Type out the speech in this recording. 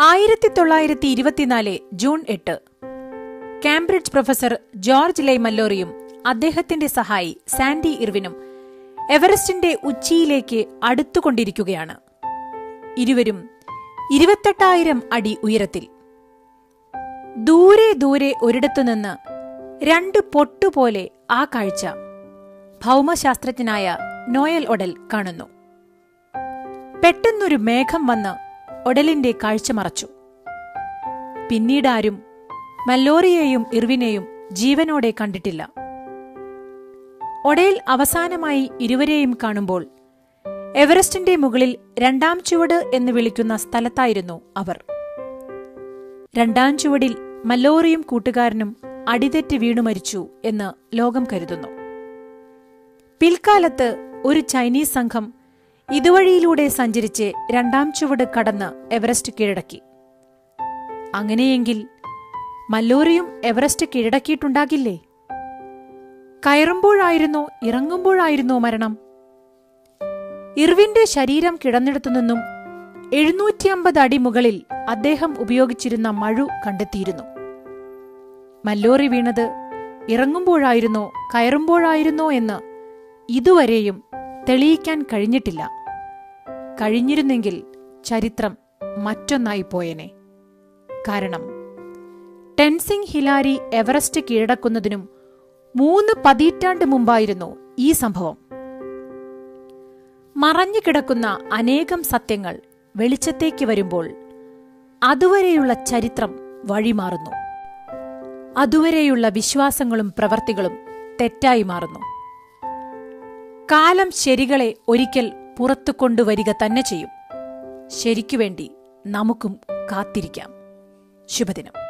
ആയിരത്തി തൊള്ളായിരത്തി ഇരുപത്തിനാല് ജൂൺ എട്ട്. കാംബ്രിഡ്ജ് പ്രൊഫസർ ജോർജ് ലൈ മല്ലോറിയും അദ്ദേഹത്തിന്റെ സഹായി സാൻഡി ഇർവിനും എവറസ്റ്റിന്റെ ഉച്ചിയിലേക്ക് അടുത്തുകൊണ്ടിരിക്കുകയാണ്. ഇരുവരും ഇരുപത്തെട്ടായിരം അടി ഉയരത്തിൽ. ദൂരെ ദൂരെ ഒരിടത്തുനിന്ന് രണ്ട് പൊട്ടുപോലെ ആ കാഴ്ച ഭൗമശാസ്ത്രജ്ഞനായ നോയൽ ഒടൽ കാണുന്നു. പെട്ടെന്നൊരു മേഘം വന്ന് ഒഡലിന്റെ കാഴ്ച മറച്ചു. പിന്നീടാരും മല്ലോറിയെയും ഇർവിനെയും ജീവനോടെ കണ്ടിട്ടില്ല. ഒടയിൽ അവസാനമായി ഇരുവരെയും കാണുമ്പോൾ എവറസ്റ്റിന്റെ മുകളിൽ രണ്ടാം ചുവട് എന്ന് വിളിക്കുന്ന സ്ഥലത്തായിരുന്നു അവർ. രണ്ടാം ചുവടിൽ മല്ലോറിയും കൂട്ടുകാരനും അടിതെറ്റ് വീണു മരിച്ചു എന്ന് ലോകം കരുതുന്നു. പിൽക്കാലത്ത് ഒരു ചൈനീസ് സംഘം ഇതുവഴിയിലൂടെ സഞ്ചരിച്ച് രണ്ടാം ചുവട് കടന്ന് എവറസ്റ്റ് കീഴടക്കി. അങ്ങനെയെങ്കിൽ മല്ലോറിയും എവറസ്റ്റ് കീഴടക്കിയിട്ടുണ്ടാകില്ലേ? കയറുമ്പോഴായിരുന്നോ ഇറങ്ങുമ്പോഴായിരുന്നോ മരണം. ഇർവിന്റെ ശരീരം കിടന്നിടത്തുനിന്നും എഴുന്നൂറ്റിയമ്പത് അടി മുകളിൽ അദ്ദേഹം ഉപയോഗിച്ചിരുന്ന മഴു കണ്ടെത്തിയിരുന്നു. മല്ലോറി വീണത് ഇറങ്ങുമ്പോഴായിരുന്നോ കയറുമ്പോഴായിരുന്നോ എന്ന് ഇതുവരെയും തെളിയിക്കാൻ കഴിഞ്ഞിട്ടില്ല. കഴിഞ്ഞിരുന്നെങ്കിൽ ചരിത്രം മറ്റൊന്നായി പോയേനെ. കാരണം ടെൻസിംഗ് ഹിലാരി എവറസ്റ്റ് കീഴടക്കുന്നതിനും മൂന്ന് പതിറ്റാണ്ട് മുമ്പായിരുന്നു ഈ സംഭവം. മറഞ്ഞുകിടക്കുന്ന അനേകം സത്യങ്ങൾ വെളിച്ചത്തേക്ക് വരുമ്പോൾ അതുവരെയുള്ള ചരിത്രം വഴിമാറുന്നു. അതുവരെയുള്ള വിശ്വാസങ്ങളും പ്രവർത്തികളും തെറ്റായി മാറുന്നു. കാലം ശരികളെ ഒരിക്കൽ പുറത്തു കൊണ്ടുവരിക തന്നെ ചെയ്യും. ശരിക്കുവേണ്ടി നമുക്കും കാത്തിരിക്കാം. ശുഭദിനം.